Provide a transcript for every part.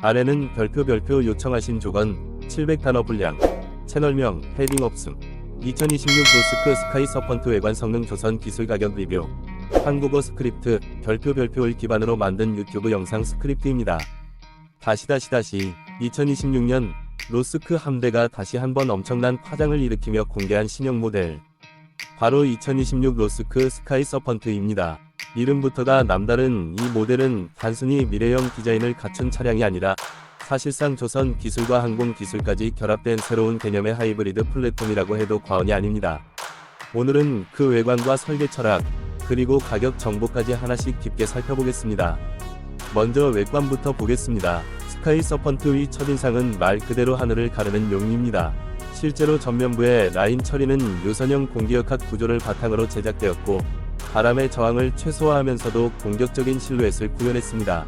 아래는 별표 별표 요청하신 조건 700단어 분량 채널명 헤딩 없음 2026 로스크 스카이 서펀트 외관 성능 조선 기술 가격 리뷰 한국어 스크립트 별표 별표를 기반으로 만든 유튜브 영상 스크립트입니다. 다시 다시 다시 2026년 로스크 함대가 다시 한번 엄청난 파장을 일으키며 공개한 신형 모델 바로 2026 로스크 스카이 서펀트입니다. 이름부터가 남다른 이 모델은 단순히 미래형 디자인을 갖춘 차량이 아니라 사실상 조선 기술과 항공 기술까지 결합된 새로운 개념의 하이브리드 플랫폼이라고 해도 과언이 아닙니다. 오늘은 그 외관과 설계 철학, 그리고 가격 정보까지 하나씩 깊게 살펴보겠습니다. 먼저 외관부터 보겠습니다. 스카이 서펀트의 첫인상은 말 그대로 하늘을 가르는 용입니다. 실제로 전면부의 라인 처리는 유선형 공기역학 구조를 바탕으로 제작되었고 바람의 저항을 최소화하면서도 공격적인 실루엣을 구현했습니다.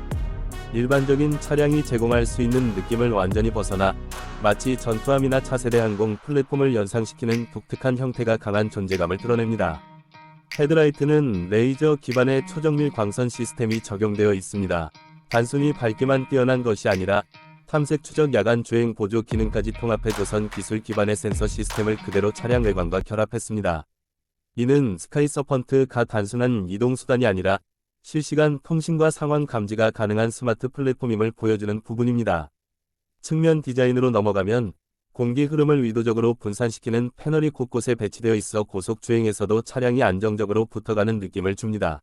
일반적인 차량이 제공할 수 있는 느낌을 완전히 벗어나 마치 전투함이나 차세대 항공 플랫폼을 연상시키는 독특한 형태가 강한 존재감을 드러냅니다. 헤드라이트는 레이저 기반의 초정밀 광선 시스템이 적용되어 있습니다. 단순히 밝기만 뛰어난 것이 아니라 탐색 추적 야간 주행 보조 기능까지 통합해 조선 기술 기반의 센서 시스템을 그대로 차량 외관과 결합했습니다. 이는 스카이 서펀트가 단순한 이동 수단이 아니라 실시간 통신과 상황 감지가 가능한 스마트 플랫폼임을 보여주는 부분입니다. 측면 디자인으로 넘어가면 공기 흐름을 의도적으로 분산시키는 패널이 곳곳에 배치되어 있어 고속 주행에서도 차량이 안정적으로 붙어가는 느낌을 줍니다.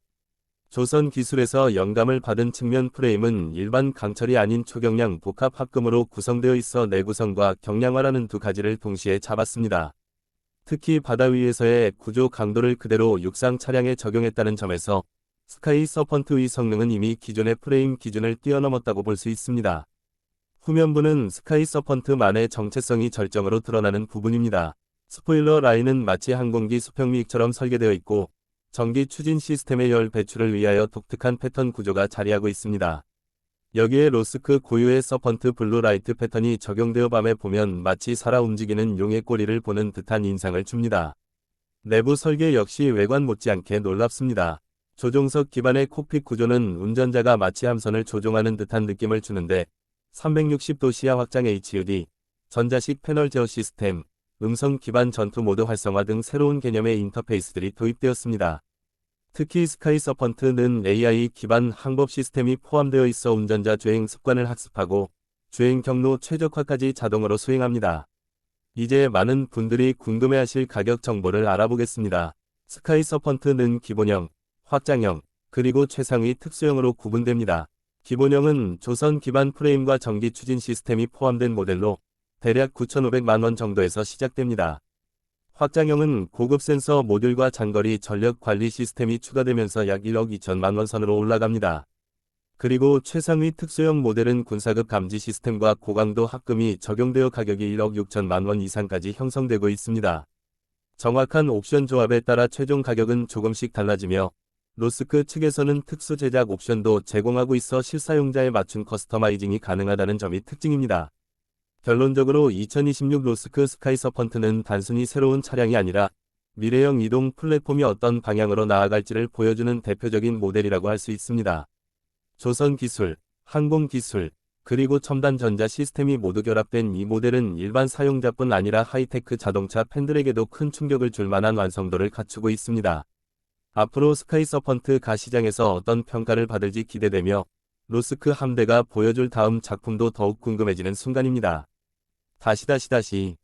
조선 기술에서 영감을 받은 측면 프레임은 일반 강철이 아닌 초경량 복합 합금으로 구성되어 있어 내구성과 경량화라는 두 가지를 동시에 잡았습니다. 특히 바다 위에서의 구조 강도를 그대로 육상 차량에 적용했다는 점에서 스카이 서펀트의 성능은 이미 기존의 프레임 기준을 뛰어넘었다고 볼 수 있습니다. 후면부는 스카이 서펀트만의 정체성이 절정으로 드러나는 부분입니다. 스포일러 라인은 마치 항공기 수평미익처럼 설계되어 있고 전기 추진 시스템의 열 배출을 위하여 독특한 패턴 구조가 자리하고 있습니다. 여기에 로스크 고유의 서펀트 블루 라이트 패턴이 적용되어 밤에 보면 마치 살아 움직이는 용의 꼬리를 보는 듯한 인상을 줍니다. 내부 설계 역시 외관 못지않게 놀랍습니다. 조종석 기반의 콕핏 구조는 운전자가 마치 함선을 조종하는 듯한 느낌을 주는데 360도 시야 확장 HUD, 전자식 패널 제어 시스템, 음성 기반 전투 모드 활성화 등 새로운 개념의 인터페이스들이 도입되었습니다. 특히 스카이 서펀트는 AI 기반 항법 시스템이 포함되어 있어 운전자 주행 습관을 학습하고 주행 경로 최적화까지 자동으로 수행합니다. 이제 많은 분들이 궁금해하실 가격 정보를 알아보겠습니다. 스카이 서펀트는 기본형, 확장형, 그리고 최상위 특수형으로 구분됩니다. 기본형은 조선 기반 프레임과 전기 추진 시스템이 포함된 모델로 대략 9,500만원 정도에서 시작됩니다. 확장형은 고급 센서 모듈과 장거리 전력 관리 시스템이 추가되면서 약 1억 2천만 원 선으로 올라갑니다. 그리고 최상위 특수형 모델은 군사급 감지 시스템과 고강도 합금이 적용되어 가격이 1억 6천만 원 이상까지 형성되고 있습니다. 정확한 옵션 조합에 따라 최종 가격은 조금씩 달라지며 로스크 측에서는 특수 제작 옵션도 제공하고 있어 실사용자에 맞춘 커스터마이징이 가능하다는 점이 특징입니다. 결론적으로 2026 로스크 스카이 서펀트는 단순히 새로운 차량이 아니라 미래형 이동 플랫폼이 어떤 방향으로 나아갈지를 보여주는 대표적인 모델이라고 할 수 있습니다. 조선 기술, 항공 기술, 그리고 첨단 전자 시스템이 모두 결합된 이 모델은 일반 사용자뿐 아니라 하이테크 자동차 팬들에게도 큰 충격을 줄 만한 완성도를 갖추고 있습니다. 앞으로 스카이 서펀트 가 시장에서 어떤 평가를 받을지 기대되며 로스크 함대가 보여줄 다음 작품도 더욱 궁금해지는 순간입니다. 다시 다시 다시